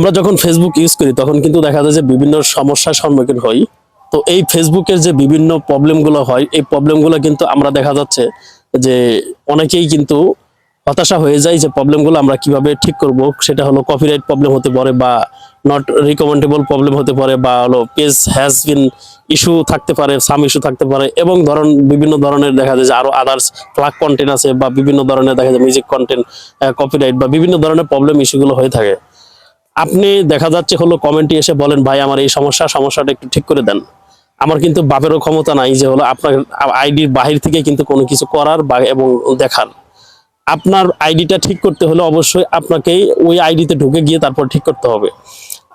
আমরা যখন Facebook use করি, তখন কিন্তু দেখা যায় যে বিভিন্ন সমস্যার সম্মুখীন হই। তো এই ফেসবুকের যে বিভিন্ন প্রবলেমগুলো হয়, এই প্রবলেমগুলো কিন্তু আমরা দেখা যাচ্ছে যে অনেকেই কিন্তু হতাশা হয়ে যায় যে প্রবলেমগুলো আমরা কীভাবে ঠিক করব। সেটা হলো কপিরাইট প্রবলেম হতে পারে বা নট রিকমেন্ডেবল প্রবলেম হতে পারে বা হলো পেজ হ্যাজ বিন ইস্যু থাকতে পারে সাম ইস্যু থাকতে পারে এবং ধরন বিভিন্ন ধরনের দেখা যায় যে আরও আদার্স ফ্লাগ কন্টেন্ট আছে বা বিভিন্ন ধরনের দেখা যায় মিউজিক কন্টেন্ট কপিরাইট বা বিভিন্ন ধরনের প্রবলেম ইস্যুগুলো হয়ে থাকে। আপনি দেখা যাচ্ছে হলো কমেন্টে এসে বলেন, ভাই, আমার এই সমস্যা, সমস্যাটা একটু ঠিক করে দেন। আমার কিন্তু বাপেরও ক্ষমতা নাই যে হলো আপনার আইডির বাহির থেকে কিন্তু কোনো কিছু করার বা এবং দেখার। আপনার আইডিটা ঠিক করতে হলে অবশ্যই আপনাকেই ওই আইডিতে ঢুকে গিয়ে তারপর ঠিক করতে হবে।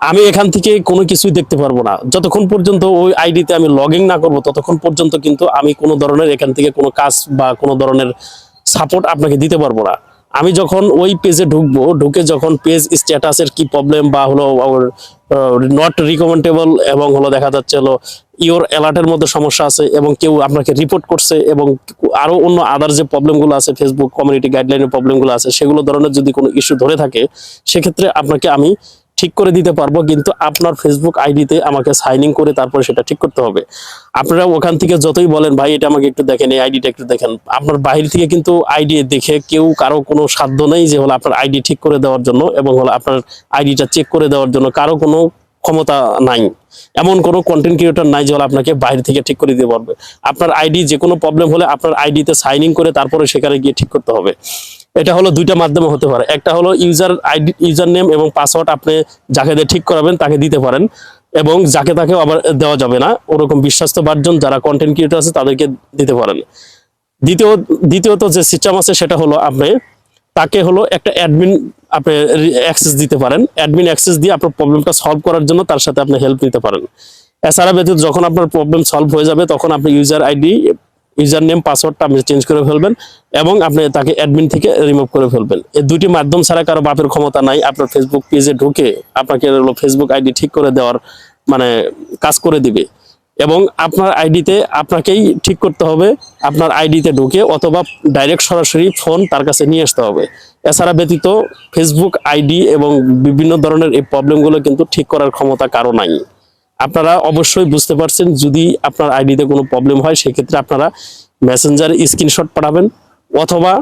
আমি এখান থেকে কোনো কিছুই দেখতে পারব না। যতক্ষণ পর্যন্ত ওই আইডিতে আমি লগ না করব, ততক্ষণ পর্যন্ত কিন্তু আমি কোনো ধরনের এখান থেকে কোনো কাজ বা কোনো ধরনের সাপোর্ট আপনাকে দিতে পারব না। আমি যখন ওই পেজে ঢুকবো, ঢুকে যখন পেজ স্ট্যাটাসের কি প্রবলেম বা হলো নট রিকমেন্ডেবল এবং হলো দেখা যাচ্ছে হলো ইওর অ্যালার্টের মধ্যে সমস্যা আছে এবং কেউ আপনাকে রিপোর্ট করছে এবং আরও অন্য আদার যে প্রবলেমগুলো আছে ফেসবুক কমিউনিটি গাইডলাইনের প্রবলেমগুলো আছে, সেগুলো ধরনের যদি কোনো ইস্যু ধরে থাকে, সেক্ষেত্রে আপনাকে আমি ঠিক করে দিতে পারব, কিন্তু আপনার ফেসবুক আইডিতে আমাকে সাইন ইন করে তারপরে সেটা ঠিক করতে হবে। আপনারা ওখান থেকে যতই বলেন, ভাই, এটা আমাকে একটু দেখেন, এই আইডিটা একটু দেখেন। আপনার বাহির থেকে কিন্তু আইডি দেখে কেউ কারও কোনো সাধ্য নেই যে হলো আপনার আইডি ঠিক করে দেওয়ার জন্য এবং হলো আপনার আইডিটা চেক করে দেওয়ার জন্য। কারও কোনো ক্ষমতা নাই। এমন কোনো কন্টেন্ট ক্রিয়েটর নাই যে আপনাকে বাইরে থেকে ঠিক করে দিতে পারবে। আপনার আইডি যে কোনো প্রবলেম হলে আপনার আইডিতে সাইন ইন করে তারপরে সেখানে গিয়ে ঠিক করতে হবে। এটা হলো দুইটা মাধ্যমে হতে পারে। একটা হলো ইউজার আইডি ইউজার নেম এবং পাসওয়ার্ড আপনি যাকে দিয়ে ঠিক করাবেন তাকে দিতে পারেন এবং যাকে তাকেও আবার দেওয়া যাবে না। ওরকম বিশ্বাস্ত বার্জন যারা কন্টেন্ট ক্রিয়েটর আছে তাদেরকে দিতে পারেন। দ্বিতীয়, দ্বিতীয়ত যে সিস্টেম আছে সেটা হলো আপনি, তাকে হলো একটা অ্যাডমিন আপনি অ্যাক্সেস দিতে পারেন। অ্যাডমিন অ্যাক্সেস দিয়ে আপনার প্রবলেমটা সলভ করার জন্য তার সাথে আপনি হেল্প নিতে পারেন। এছাড়া ব্যতীত যখন আপনার প্রবলেম সলভ হয়ে যাবে, তখন আপনি ইউজার আইডি ইউজার নেম পাসওয়ার্ডটা আপনি চেঞ্জ করে ফেলবেন এবং আপনি তাকে অ্যাডমিন থেকে রিমুভ করে ফেলবেন। এই দুটি মাধ্যম ছাড়া কারও বাপের ক্ষমতা নাই। আপনার ফেসবুক পেজে ঢুকে আপনাকে ফেসবুক আইডি ঠিক করে দেওয়ার মানে কাজ করে দিবে। এবং আপনার আইডিতে আপনাকেই ঠিক করতে হবে, আপনার আইডিতে ঢুকে অথবা ডাইরেক্ট সরাসরি ফোন তার কাছে নিয়ে আসতে হবে। এছাড়া ব্যতীত ফেসবুক আইডি এবং বিভিন্ন ধরনের এই প্রবলেমগুলো কিন্তু ঠিক করার ক্ষমতা কারও নাই। আপনারা অবশ্যই বুঝতে পারছেন, যদি আপনার আইডিতে কোনো প্রবলেম হয়, সেক্ষেত্রে আপনারা মেসেঞ্জারে স্ক্রিনশট পাঠাবেন অথবা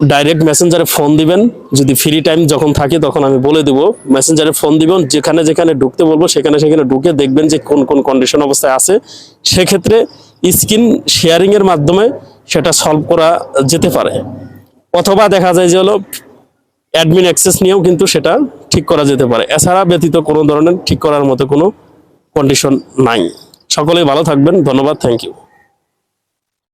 ডাইরেক্ট মেসেঞ্জারে ফোন দিবেন। যদি ফ্রি টাইম যখন থাকে তখন আমি বলে দেবো। মেসেঞ্জারে ফোন দিবেন, যেখানে যেখানে ঢুকতে বলব, সেখানে সেখানে ঢুকে দেখবেন যে কোন কোন কন্ডিশন অবস্থায় আছে। সেক্ষেত্রে স্ক্রিন শেয়ারিং এর মাধ্যমে সেটা সলভ করা যেতে পারে। অথবা দেখা যায় যে হলো অ্যাডমিন অ্যাক্সেস নিয়েও কিন্তু সেটা ঠিক করা যেতে পারে। এছাড়া ব্যতীত কোনো ধরনের ঠিক করার মতো কোনো কন্ডিশন নাই। সকলেই ভালো থাকবেন। ধন্যবাদ। Thank you